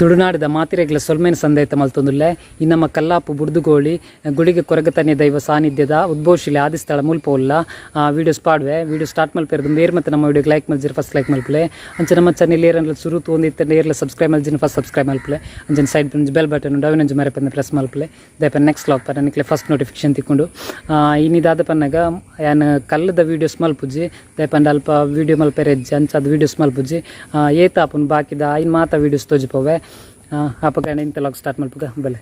ತುಳುನಾಡಿದ ಮಾತಿರೆಗ್ಲ ಸೊಲ್ಮೇನ ಸಂದೇತ ಮಲ್ತೊಂದುಲ್ಲೆ. ಈ ನಮ್ಮ ಕಲ್ಲಾಪು ಬುಡ್ದುಗೋಳಿ ಗುಳಿಗೆ ಕೊರಗತನ್ಯ ದೈವ ಸಾನ್ನಿಧ್ಯದ ಉದ್ಭವಶಿಲೆ ಆದಿಸ್ಥಳ ಮುಲ್ಪೋಲ್ಲ. ವೀಡಿಯೋಸ್ ಪಾಡ್ವೆ. ವೀಡಿಯೋ ಸ್ಟಾರ್ಟ್ ಮಲ್ಪೇರ್ದು ನೇರ್ ಮತ್ತೆ ನಮ್ಮ ವೀಡಿಯೋಗೆ ಲೈಕ್ ಮಲ್ಜಿರ್ ಫಸ್ಟ್ ಲೈಕ್ ಮಲ್ಪಲೆ. ಅಂಚೆ ನಮ್ಮ ಚಾನೆಲ್ ಏರನ್ಲ ಸುರು ತೊಂದಿತ್ತೆ, ನೇರ್ಲ ಸಬ್ಸ್ಕ್ರೈಬ್ ಮಲ್ಜಿನ ಫಸ್ಟ್ ಸಬ್ಸ್ಕ್ರೈಬ್ ಮಲ್ಪಲೆ. ಅಂಚೆ ಸೈಡ್ ಬಂದು ಬೆಲ್ ಬಟನ್ ಉಂಡು, ಅವಿನಂಜು ಮರೆ ಪನ್ನ ಪ್ರೆಸ್ ಮಲ್ಪಲೆ. ದಯಪ ನೆಕ್ಸ್ಟ್ ಲಾಕ್ ಪರ ನಿಕ್ಲೆ ಫಸ್ಟ್ ನೋಟಿಫಿಕೇಶನ್ ತಿಕ್ಕೊಂಡು. ಇನ್ನಿದಾದ ಪನ್ನಾಗ ಯಾನ್ ಕಲ್ಲದ ವೀಡಿಯೋಸ್ ಮಲ್ಪುಜಿ ದಯಪಂಡ ಅಲ್ಪ ವೀಡಿಯೋ ಮಲ್ಪೆರೆ ಹೆಜ್ಜೆ ಅದು ವೀಡಿಯೋಸ್ ಮಲ್ಪುಜಿ ಏತಾಪುನ್ ಬಾಕಿದ ಐನ್ ಮಾತ ವೀಡಿಯೋಸ್ ತೋಜಿಪೋವೆ ಅಪಗಣ ಇಂತ ಲಾಗ್ ಸ್ಟಾರ್ಟ್ ಮಲ್ಪುಗ ಬಲೆ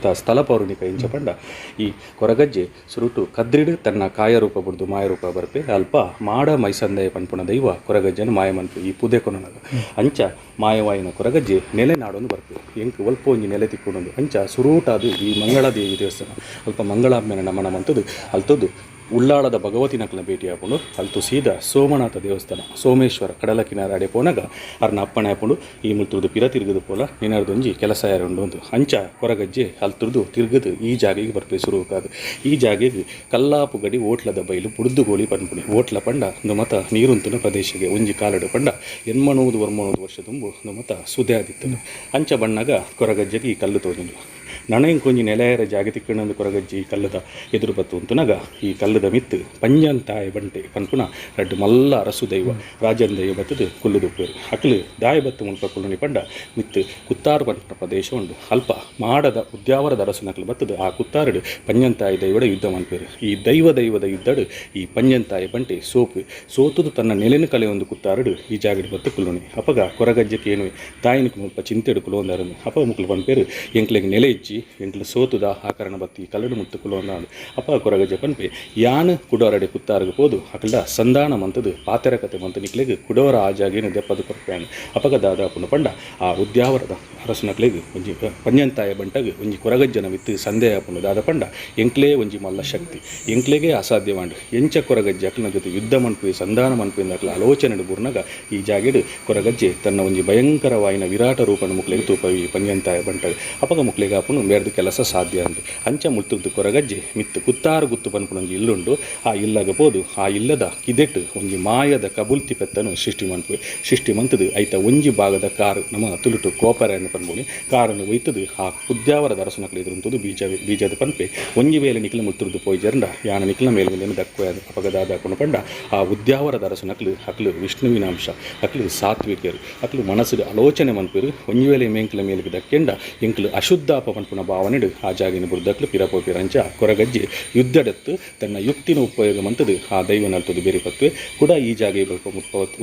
ಲೆತ ಸ್ಥಳ ಪೌರ್ಣಿಕ ಇಂಚ ಪಂಡ. ಈ ಕೊರಗಜ್ಜೆ ಸುರುಟು ಕದ್ರಿಡ್ ತನ್ನ ಕಾಯರೂಪ ಬುಡ್ದು ಮಾಯರೂಪ ಬರ್ಪೆ ಅಲ್ಪ ಮಾಡ ಮೈಸಂದಯ ಪನ್ಪುಣ ದೈವ ಕೊರಗಜ್ಜನ ಮಾಯ ಮನ್ಪು ಈ ಪುದೆ ಕೊನನಗ. ಅಂಚ ಮಾಯವಾಯಿನ ಕೊರಗಜ್ಜೆ ನೆಲೆ ನಾಡೊಂದು ಬರ್ಪೆ. ಎಂಕ್ ಒಲ್ಪ ಒಂಜಿ ನೆಲೆ ತಿಕ್ಕೊಂಡೊಂದು ಅಂಚ ಸುರೂಟಾದು ಈ ಮಂಗಳ ದೇವಿ ದೇವಸ್ಥಾನ. ಅಲ್ಪ ಮಂಗಳಾಂಬೆನ ನಮನ ಮಂತದು ಅಲ್ತದ್ದು ಉಳ್ಳಾಳದ ಭೇಟಿ ಹಾಕೊಂಡು ಅಲ್ತು ಸೀದಾ ಸೋಮನಾಥ ದೇವಸ್ಥಾನ, ಸೋಮೇಶ್ವರ, ಕಡಲ ಕಿನಾರಾಡೆ ಪೋನಾಗ ಅರ್ನ ಅಪ್ಪಣೆ ಹಾಕೊಂಡು ಈ ಮುಲ್ತುರ್ದು ಪಿರ ತಿರುಗದು ಪೋಲ ನಿನ್ನರ್ದೊಂಜಿ ಕೆಲಸ ಯಾರೊಂದು ಒಂದು ಅಂಚ, ಕೊರಗಜ್ಜೆ ಅಲ್ತುರ್ದು ತಿರುಗದು, ಈ ಜಾಗೆಗೆ ಬರ್ಪೆ ಶುರು ಕಾದು ಈ ಜಾಗೆಗೆ ಕಲ್ಲಾಪು ಗಡಿ ಓಟ್ಲದ ಬೈಲು ಪುಡ್ದುಗೋಳಿ ಪನ್ಪುಣಿ ಓಟ್ಲ ಪಂಡ ಒಂದು ಮತ ನೀರುಂತನ ಪ್ರದೇಶಕ್ಕೆ ಒಂಜಿ ಕಾಲಡು ಪಂಡ. ಎನ್ಮಣುವುದು ವರ್ಮಣುವುದು ವರ್ಷ ತುಂಬು ಒಂದು ಮತ ಸುದೆ ಆದಿತ್ತು ಅಂಚ ಬಣ್ಣಗ ಕೊರಗಜ್ಜೆಗೆ ಈ ಕಲ್ಲು ತೋಜುಂಡು ನನಗೆ ಕೊಂಜಿ ನೆಲೆಯರ ಜಾಗತಿ ತಿಕ್ಕಣಂದು ಕೊರಗಜ್ಜಿ ಈ ಕಲ್ಲದ ಎದುರು ಬತ್ತು ಅಂತುನಗ ಈ ಕಲ್ಲದ ಮಿತ್ತು ಪಂಜಂತಾಯ ಬಂಟೆ ಪನ್ಪುನ ರಡ್ಡು ಮಲ್ಲ ಅರಸು ದೈವ, ರಾಜನ್ ದೈವ ಬತ್ತದು ಕುಲ್ಲುದುಪ್ಪೇರು ಅಕ್ಲು ದಾಯ ಬತ್ತು ಮುಲ್ಪ ಕುಲ್ಲುನಿ ಪಂಡ, ಮಿತ್ತು ಕುತ್ತಾರು ಪಂಟ ಪ್ರದೇಶ ಉಂಡು. ಅಲ್ಪ ಮಾಡದ ಉದ್ಯಾವರದ ಅರಸು ನಕಲು ಬತ್ತದು, ಆ ಕುತ್ತಾರಡು ಪಂಜಂತಾಯ ದೈವಡ ಯುದ್ಧ ಮನ್ಪೇರು ಈ ದೈವ ದೈವದ ಯುದ್ಧಡು, ಈ ಪಂಜಂತಾಯ ಬಂಟೆ ಸೋಪು, ಸೋತದು ತನ್ನ ನೆಲೆನ ಕಲೆ ಒಂದು ಕುತ್ತಾರಡು, ಈ ಜಾಗಡು ಬತ್ತು ಕುಲ್ಲುನಿ. ಅಪಗ ಕೊರಗಜ್ಜಕ್ಕೆ ಏನು ತಾಯಿನಿಕ್ ಮುಲ್ಪ ಚಿಂತೆಡು ಕುಲೋಂದಾರನು ಅಪ ಮುಕ್ಲು ಪನ್ಪೇರು, ಎಂಕ್ಲೆಗೆ ನೆಲೆ ಇಚ್ಚಿ ಎಂಕ್ಲು ಸೋತುದ ಆಕರಣ ಕಾರಣ ಬತ್ತಿ ಕಲ್ಲಡು ಮುತ್ತು ಕುಲೊಂದಾಡು ಅಪ ಕೊರಗಜ್ಜೆ ಪನ್ಪೆ ಯಾನ್ ಕುಡೋರಡೆ ಕುತ್ತಾರಗೆ ಹೋದು ಅಕಲ್ಡ ಸಂಧಾನ ಮಂತದು ಪಾತೆರ ಕತೆ ಮಂತ ನಿಕ್ಲೆಗೆ ಕುಡೋರ ಆ ಜಾಗೇನು ದೆಪ್ಪದು ಕೊರ್ಪ್ಯಾನ್. ಅಪಗ ದಾದಾಪುನ ಪಂಡ, ಆ ಉದ್ಯಾವರದ ಅರಸನಕ್ಲೆಗ್ ಒಂಜಿ ಪಂಜಂತಾಯ ಬಂಟಗೆ ಒಂಜಿ ಕೊರಗಜ್ಜನ ವಿತ್ತು ಸಂದೇಹ ಪುನ ದಾದ ಪಂಡ, ಎಂಕ್ಲೇ ಒಂಜಿ ಮಲ್ಲ ಶಕ್ತಿ. ಎಂಕ್ಲೆಗೆ ಅಸಾಧ್ಯವಾಂಡು ಎಂಚ ಕೊರಗಜ್ಜೆ ಅಕ್ಲನ ಜೊತೆ ಯುದ್ಧ ಮನ್ಪು ಸಂಧಾನ ಮನ್ಪು ಎಂದಕ್ಲ ಆಲೋಚನೆ ಈ ಜಾಗೆಡು ಕೊರಗಜ್ಜೆ ತನ್ನ ಒಂಜಿ ಭಯಂಕರವಾಯಿನ ವಿರಾಟ ರೂಪನ ಮುಕ್ಲೆಗೆ ತೂಪವಿ ಪಂಜಂತಾಯ ಬಂಟಗೆ. ಅಪಗ ಮುಕ್ಲೆಗೆ ಆಪುನು ಮೇರ್ದು ಕೆಲಸ ಸಾಧ್ಯ ಅಂದು. ಅಂಚ ಮುಲ್ತುದ್ದು ಕೊರಗಜ್ಜೆ ಮಿತ್ತು ಕುತ್ತಾರು ಗುತ್ತು ಪನ್ಪುನೊಂಜಿ ಇಲ್ಲುಂಡು, ಆ ಇಲ್ಲಗ ಪೋದು ಆ ಇಲ್ಲದ ಕಿದೆಟ್ಟು ಒಂಜಿ ಮಾಯದ ಕಬುಲ್ತಿ ಪೆತ್ತನು ಸೃಷ್ಟಿ ಮನ್ಪು. ಸೃಷ್ಟಿ ಮಂತದು ಐತ ಒಂಜಿ ಭಾಗದ ಕಾರು, ನಮ್ಮ ತುಲುಟು ಕೋಪರ ಎಂದು ಪನ್ಪುನಿ ಕಾರನ್ನು ಒಯ್ತದು, ಆ ಉದ್ಯಾವರದ ದರ್ಶನಕ್ಕೆ ಎದುರುಂತದು ಬೀಜ, ಬೀಜದ ಪನ್ಪೆ. ಒಂಜಿ ಮೇಲೆ ನಿಕ್ಲ ಮುತ್ತುರುದು ಪೋಯ್ ಜರಂಡ ಯಾನ ನಿಕ್ಲ ಮೇಲೆ ಮೇಲೆ ದಕ್ಕೋಯ ಅಪಗದಾದ ಪಂಡ ಆ ಉದ್ಯಾವರ ದರ್ಶನಕ್ಕೆ ಅಕ್ಲು ವಿಷ್ಣುವಿನ ಅಂಶ ಅಕ್ಲು ಸಾತ್ವಿಕರು ಅಕ್ಲು ಮನಸ್ಸು ಆಲೋಚನೆ ಮನ್ಪೇರು. ಒಂಜಿ ವೇಳೆ ಮೇಂಕ್ಲ ಮೇಲಿಗೆ ದಕ್ಕೆಂಡ, ಎಂಕ್ಲು ಅಶುದ್ಧಾಪ ಪನ್ಪುನ ಭಾವನೆಡು ಆ ಜಾಗಿನ ಬುರ್ದಕ್ಲು ಪಿರಪೋಪಿರಂಚ ಕೊರಗಜ್ಜೆ ಯುದ್ಧಡತ್ತು ತನ್ನ ಯುಕ್ತಿನ ಉಪಯೋಗ ಮಂತದು ಆ ದೈವ ನಲ್ತದು ಬೇರೆ ಪತ್ವೆ ಕೂಡ ಈ ಜಾಗೆ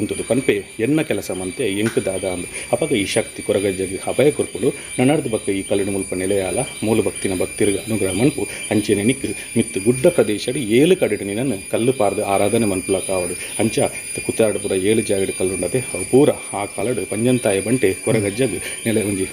ಉಂತದು ಪನ್ಪೆ ಎನ್ನ ಕೆಲಸ ಮಂತೆ ಎಂಕ್ ದಾದ ಅಂದು. ಅಪಗ ಈ ಶಕ್ತಿ ಕೊರಗಜ್ಜೆಗೆ ಅಭಯ ಕುರ್ಪುಡು. ನನ್ನರ್ದು ಬಕ್ಕ ಈ ಕಲ್ಲಿನ ಮುಲ್ಪ ನೆಲೆಯಾಲ. ಮೂಲ ಭಕ್ತಿನ ಭಕ್ತಿರ್ಗ ಅನುಗ್ರಹ ಮನ್ಪು. ಅಂಚೆನೆ ನಿಕ್ ಮಿತ್ತು ಗುಡ್ಡ ಪ್ರದೇಶಡು ಏಳು ಕಡೆಡು ನಿನ್ನನ್ನು ಕಲ್ಲು ಪಾರ್ದು ಆರಾಧನೆ ಮನ್ಪುಲ ಕಾವಡು. ಅಂಚ ಕುತ್ತಾಡಪುರ ಏಳು ಜಾಗಡು ಕಲ್ಲುಂಡತೆ. ಅವು ಪೂರ ಆ ಕಾಲಡು ಪಂಜಂತಾಯ ಬಂಟೆ ಕೊರಗಜ್ಜಗ್ ನೆಲೆ ಒಂಜಿ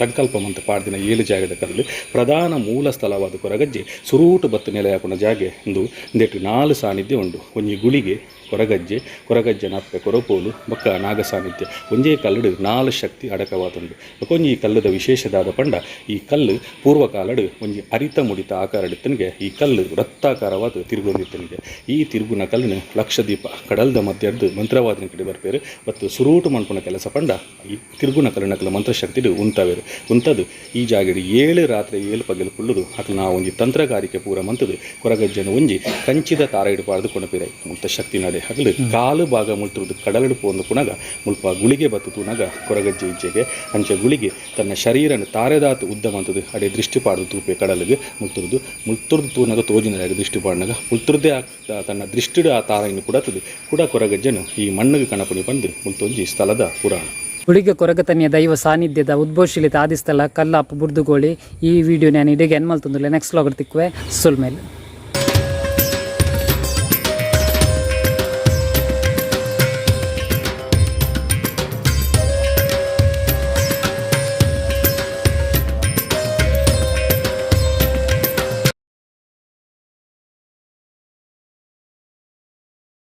ಸಂಕಲ್ಪ ಮಂತ ಪಾಡ್ದಿನ ಏಳು ಜಾಗದ ಕಲ್ಲು ಪ್ರಧಾನ ಮೂಲ ಸ್ಥಳವಾದ ಕೊರಗಜ್ಜೆ ಸುರೂಟು ಬತ್ತು ನೆಲೆ ಹಾಕೊಂಡ ಜಾಗೆ ಒಂದು ಒಂದೆಟ್ಟು ನಾಲ್ಕು ಸಾನ್ನಿಧ್ಯ ಉಂಡು ಒಂಜಿ ಗುಳಿಗೆ ಕೊರಗಜ್ಜೆ ಕೊರಗಜ್ಜೆ ನಪ್ಪೆ ಕೊರಪೋಲು, ಬೊಕ್ಕ ನಾಗ ಸಾನ್ನಿಧ್ಯ, ಒಂಜೇ ಕಲ್ಲಡು ನಾಲ್ ಶಕ್ತಿ ಅಡಕವಾದುಂಡು ಒಂಜಿ ಈ ಕಲ್ಲುದ ವಿಶೇಷದಾದ ಪಂಡ, ಈ ಕಲ್ಲು ಪೂರ್ವಕಾಲಡು ಒಂಜಿ ಅರಿತ ಮುಡಿತ ಆಕಾರಡಿತ್ತನಿಗೆ, ಈ ಕಲ್ಲು ವೃತ್ತಾಕಾರವಾದ ತಿರುಗೊಂದಿತ್ತನಿಗೆ ಈ ತಿರುಗುನ ಕಲ್ಲಿನ ಲಕ್ಷದೀಪ ಕಡಲ್ದ ಮಧ್ಯದ್ದು ಮಂತ್ರವಾದಿನ ಕಡೆ ಬರ್ಪೇರು, ಮತ್ತು ಸುರೂಟು ಮನ್ಪುನ ಕೆಲಸ ಪಂಡ, ಈ ತಿರುಗುನ ಕಲ್ಲಿನ ಕಲ ಮಂತ್ರಶಕ್ತಿಡು ಉಂತಾವೇರು ಉಂತದು ಈ ಜಾಗಡಿ ಏಳು ರಾತ್ರಿ ಏಳು ಪಗಲು ಕುಳ್ಳುದು. ಅಕ್ಲ ನಾವು ಒಂಜಿ ತಂತ್ರಗಾರಿಕೆ ಪೂರ ಮಂತದು. ಕೊರಗಜ್ಜನ ಒಂಜಿ ಕಂಚಿದ ತಾರ ಹಿಡ್ಪಾರ್ದು ಕೊಣಪಿರೈ ಮುಂತ ಶಕ್ತಿ ನಡೆ ಹಗಲು ಕಾಲು ಭಾಗ ಮುಳ್ತಿರುದು ಕಡಲಡು ಪೋಂದು ಪುನಗ. ಮುಲ್ಪ ಗುಳಿಗೆ ಬತ್ತು ತುನಗ ಕೊರಗಜ್ಜೆ ಇಜ್ಜೆಗೆ ಅಂಚೆ ಗುಳಿಗೆ ತನ್ನ ಶರೀರನ ತಾರೆದಾತು ಉದ್ದ ಮಂತದು. ಅಡೆ ದೃಷ್ಟಿ ಪಾಡ್ದು ತೂಪೆ ಕಡಲಿಗೆ ಮುಳ್ತಿರುದು. ಮುಳ್ತುರ್ದು ತೂನಗ ತೋಜಿನ ದೃಷ್ಟಿ ಪಾಡನಗ ಮುಳ್ತುರ್ದೆ ತನ್ನ ದೃಷ್ಟಿಡು ಆ ತಾರೆಯನ್ನು ಕುಡತದು. ಕೂಡ ಕೊರಗಜ್ಜನು ಈ ಮಣ್ಣಿಗೆ ಕಣಪಣಿ ಬಂದು ಮುಳ್ತೊಂಜಿ ಸ್ಥಳದ ಪುರಾಣ. ಗುಳಿಗೆ ಕೊರಗತನಿಯ ದೈವ ಸಾನ್ನಿಧ್ಯದ ಉದ್ಭೋಶೀಲಿತ ಆದಿಸ್ಥಳ ಕಲ್ಲಾಪ್ ಬುರ್ದುಗೋಳಿ ಈ ವಿಡಿಯೋ ನಾನು ಇಡೀಗೆ ಎನ್ ಮಲ್ತೊಂದುಲ್ಲೆ ನೆಕ್ಸ್ಟ್ ಲಾಗರ್ ತಿಕ್ಕುವೆ ಸುಲ್ಮೇಲೆ